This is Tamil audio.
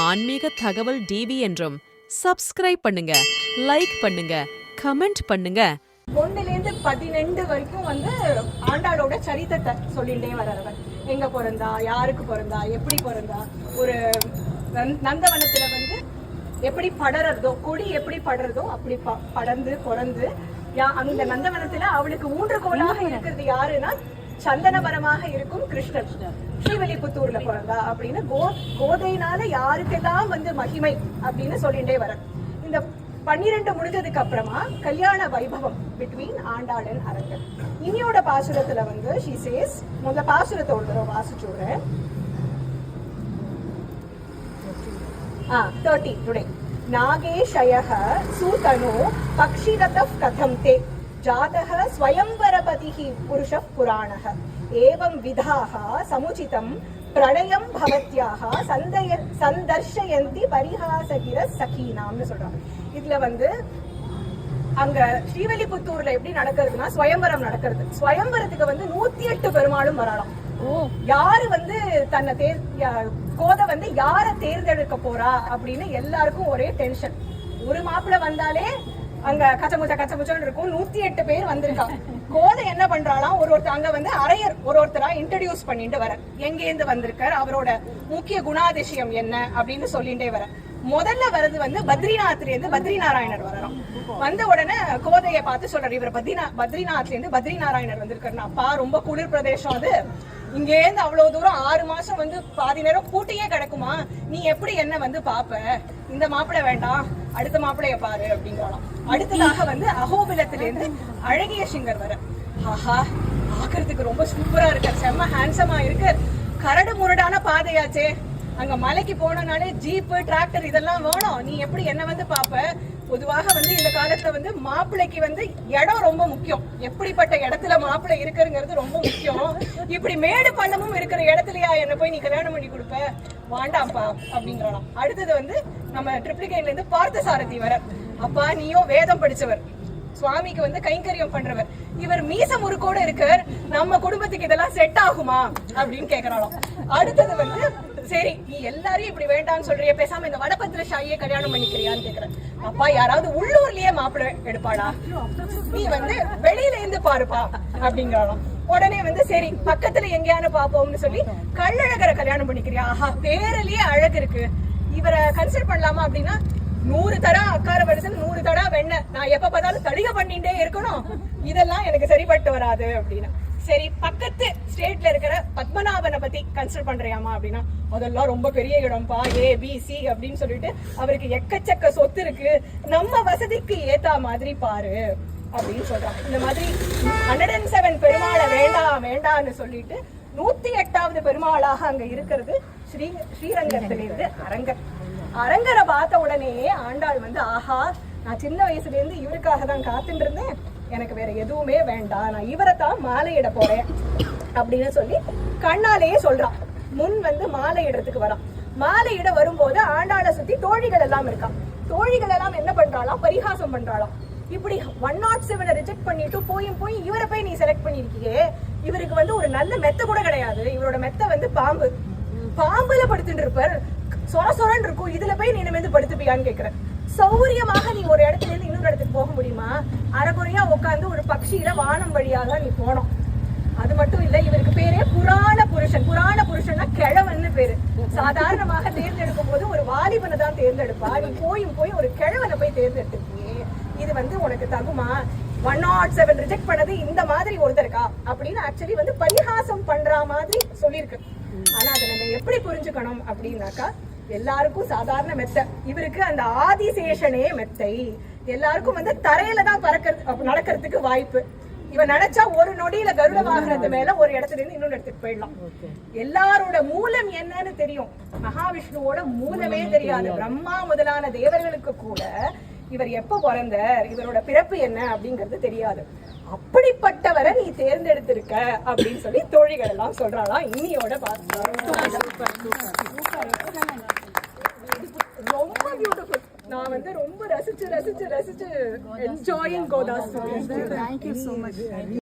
ஆன்மீக தகவல் டிவி என்றும் சப்ஸ்கிரைப் பண்ணுங்க லைக் பண்ணுங்க கமெண்ட் பண்ணுங்க. ஒண்ணுலேருந்து பதினெண்டு வரைக்கும் வந்து ஆண்டாளோட சரித்திரத்தை சொல்லிட்டே வர்றவர் எங்க பிறந்தா யாருக்கு பிறந்தா எப்படி பிறந்தா ஒரு நந்த- நந்தவனத்துல வந்து எப்படி படறதோ கொடி எப்படி படறதோ அப்படி படர்ந்து பிறந்து அந்த நந்தவனத்துல அவளுக்கு ஊன்றுகோலாக இருக்கிறது யாருன்னா சந்தனமரமாக இருக்கும் கிருஷ்ணர் ஸ்ரீவில்லிபுத்தூர்ல பிறந்தா அப்படின்னு கோ கோதையினால யாருக்கெல்லாம் வந்து மகிமை அப்படின்னு சொல்லிட்டே வர இந்த பன்னிரண்டு முடிஞ்சதுக்கு அப்புறமா கல்யாண வைபவம் பிட்வீன் ஆண்டாளன் அரங்கன் இனியோட பாசுரத்துல வந்து ஷி சேஸ் முதல்ல பாசுரத்தை ஒரு தடவை வாசிச்சுடுறேன் ஆ தேர்ட்டி டுடே நாகேஷய சூதனோ பக்ஷிரத கதம் தே ஜாதக ஸ்வயம்பரபதிகி புருஷ புராணக ஏவம் விதாக சமுச்சிதம் பிரணயம் பவத்யாக சந்தய சந்தர்ஷயந்தி பரிஹாசகிர சகீனாம்னு சொல்றாங்க. இதுல வந்து அங்க ஸ்ரீவெல்லிபுத்தூர்ல எப்படி நடக்கிறதுன்னா ஸ்வயம்பரம் நடக்கிறது. ஸ்வயம்பரத்துக்கு வந்து நூத்தி எட்டு பெருமாளும் வரலாம் யாரு வந்து தன்னை தேர் கோதை வந்து யார தேர்ந்தெடுக்க போறா அப்படின்னு எல்லாருக்கும் ஒரே டென்ஷன் ஒரு மாப்பிள்ள வந்தாலே அங்க கச்சமுச்ச கச்சமுச்சோன்னு இருக்கும். நூத்தி எட்டு பேர் வந்திருக்காங்க. கோதை என்ன பண்றாலாம் ஒரு ஒருத்தர் அங்க வந்து அரையர் ஒரு ஒருத்தரா இன்ட்ரடியூஸ் பண்ணிட்டு வர. எங்கேருந்து வந்திருக்கார்? அவரோட முக்கிய குணாதிசயம் என்ன? அப்படின்னு சொல்லிட்டே வர. முதல்ல வர்றது வந்து பத்ரிநாத்ல இருந்து பத்ரி நாராயணர் வரலாம் வந்த உடனே கோதையை பார்த்து சொல்றாரு இவர் பத்ரிநா பத்ரிநாத்ல இருந்து பத்ரி நாராயணர் பா அப்பா ரொம்ப குளிர் பிரதேசம் அது. இங்க இருந்து அவ்வளவு தூரம் ஆறு மாசம் வந்து பாதி நேரம் கூட்டியே கிடக்குமா? நீ எப்படி என்ன வந்து பாப்ப? இந்த மாப்பிள்ளை வேண்டாம். அடுத்த மாப்பிளைய பாரு அப்படிங்கிறாளாம். அடுத்ததாக வந்து அகோபிலத்துல இருந்து அழகிய சிங்கர் வர. ஆஹா பாக்குறதுக்கு ரொம்ப சூப்பரா இருக்கார் செம்ம ஹேண்ட்ஸமா இருக்கு. கரடு முரடான பாதையாச்சே. அங்க மலைக்கு போனனாலே ஜீப்பு டிராக்டர் இதெல்லாம் வேணும். நீ எப்படி என்ன வந்து பாப்ப பொதுவாக வந்து இந்த காலத்துல வந்து மாப்பிள்ளைக்கு வந்து இடம் ரொம்ப முக்கியம். எப்படிப்பட்ட இடத்துல மாப்பிள்ளை இருக்குங்கிறது ரொம்ப முக்கியம். இப்படி மேடு பள்ளமும் இருக்கிற இடத்துலயா என்ன போய் நீ கல்யாணம் பண்ணி கொடுப்ப? வாண்டாம்ப்பா அப்படிங்கிறான் அடுத்தது வந்து நம்ம ட்ரிப்ளிகேட்ல இருந்து பார்த்த சாரதி வர. அப்பா நீயும் வேதம் படிச்சவர். சுவாமிக்கு வந்து கைங்கரியம் பண்றவர். இவர் மீச முறுக்கோட இருக்கார். நம்ம குடும்பத்துக்கு இதெல்லாம் செட் ஆகுமா? அப்படின்னு கேக்குறாளாம் அடுத்தது வந்து சரி நீ எல்லாரையும் இப்படி வேண்டாம்னு சொல்றிய பேசாம இந்த வடபத்திர ஷாயியே கல்யாணம் பண்ணிக்கிறியான்னு கேக்குறேன் அப்பா யாராவது உள்ளூர்லயே மாப்பிள்ளை எடுப்பாளா? நீ வந்து வெளியில இருந்து பாருப்பா அப்படிங்கிறாளாம் உடனே வந்து சரி பக்கத்துல எங்கேயானு பாப்போம்னு சொல்லி கள்ளழகரை கல்யாணம் பண்ணிக்கிறியா? ஆஹா பேரலயே அழகு இருக்கு. இவரை கன்சிடர் பண்ணலாமா அப்படின்னா நூறு தடா அக்கார வருஷம் நூறு தடா வெண்ணெய். நான் எப்ப பார்த்தாலும் தடிக பண்ணிட்டே இருக்கணும். இதெல்லாம் எனக்கு சரிப்பட்டு வராது அப்படின்னா. சரி பக்கத்து ஸ்டேட்ல இருக்கிற பத்மநாபனை பத்தி கன்சிடர் பண்றியாமா அப்படின்னா அதெல்லாம் ரொம்ப பெரிய இடம்பா ஏ பி சி அப்படின்னு சொல்லிட்டு அவருக்கு எக்கச்சக்க சொத்து இருக்கு. நம்ம வசதிக்கு ஏத்தா மாதிரி பாரு அப்படின்னு சொல்றாங்க இந்த மாதிரி ஹண்ட்ரட் அண்ட் செவன் பெருமாளை வேண்டாம் வேண்டாம்னு சொல்லிட்டு நூத்தி எட்டாவது பெருமாளாக அங்க இருக்கிறது ஸ்ரீ ஸ்ரீரங்கத்திலிருந்து அரங்கர். அரங்கரை பார்த்த உடனே ஆண்டாள் வந்து ஆஹா நான் சின்ன வயசுல இருந்து இவருக்காக தான் காத்துட்டு இருந்தேன் எனக்கு வேற எதுவுமே வேண்டாம். நான் இவரை தான் மாலையிட போறேன். அப்படின்னு சொல்லி கண்ணாலேயே சொல்றான் முன் வந்து மாலையிடறதுக்கு வரான் மாலையிட வரும்போது ஆண்டாளை சுத்தி தோழிகள் எல்லாம் இருக்கான் தோழிகள் எல்லாம் என்ன பண்றாளாம்? பரிகாசம் பண்றாளாம். இப்படி ஒன் நாட் செவனை ரிஜெக்ட் பண்ணிட்டு போயும் போய் இவரை போய் நீ செலக்ட் பண்ணிருக்கியே. இவருக்கு வந்து ஒரு நல்ல மெத்த கூட கிடையாது. இவரோட மெத்த வந்து பாம்பு. பாம்புல படுத்துட்டு இருப்பார். சொர சொரன்னு இருக்கும். இதுல போய் நீ இனிமேல் படுத்துப்பியான்னு கேக்குறேன். சௌரியமாக நீ ஒரு இடத்துல இருந்து இன்னொரு இடத்துக்கு போக முடியுமா? அரைகுறையா உட்காந்து ஒரு பக்ஷியில வானம் வழியா தான் நீ போனோம் அது மட்டும் இல்ல இவருக்கு பேரே புராண புருஷன். புராண புருஷன்னா கிழவன்னு பேரு. சாதாரணமாக தேர்ந்தெடுக்கும் போது ஒரு வாலிபனை தான் தேர்ந்தெடுப்பா. நீ போயும் போய் ஒரு கிழவனை போய் தேர்ந்தெடுத்திருக்கியே. இது வந்து உனக்கு தகுமா? ஒன் நாட் செவன் ரிஜெக்ட் பண்ணது இந்த மாதிரி ஒருத்தருக்கா? அப்படின்னு ஆக்சுவலி வந்து பரிகாசம் பண்ற மாதிரி சொல்லியிருக்கு. ஆனா அதை நம்ம எப்படி புரிஞ்சுக்கணும் அப்படின்னாக்கா எல்லாருக்கும் சாதாரண மெத்தை. இவருக்கு அந்த ஆதிசேஷனே மெத்தை. எல்லாருக்கும் வந்து தரையில தான் பறக்கிறது நடக்கிறதுக்கு வாய்ப்பு. இவன் நினைச்சா ஒரு நொடியில கருட வாகனத்து மேல ஒரு இடத்துல இருந்து இன்னொரு இடத்துக்கு போயிடலாம். எல்லாரோட மூலம் என்னன்னு தெரியும். மகாவிஷ்ணுவோட மூலமே தெரியாது. பிரம்மா முதலான தேவர்களுக்கு கூட இவர் எப்ப பிறந்தார் இவரோட பிறப்பு என்ன அப்படிங்கிறது தெரியாது. அப்படிப்பட்டவரை நீ தேர்ந்தெடுத்திருக்க அப்படின்னு சொல்லி தோழிகள் எல்லாம் சொல்றாளாம். இன்னியோட பார்த்து ரொம்ப பியூட்டிஃபுல் நான் வந்து ரொம்ப ரசிச்சு ரசிச்சு ரசிச்சு என்ஜாயிங் கோதாஸ் தேங்க்யூ you மச்.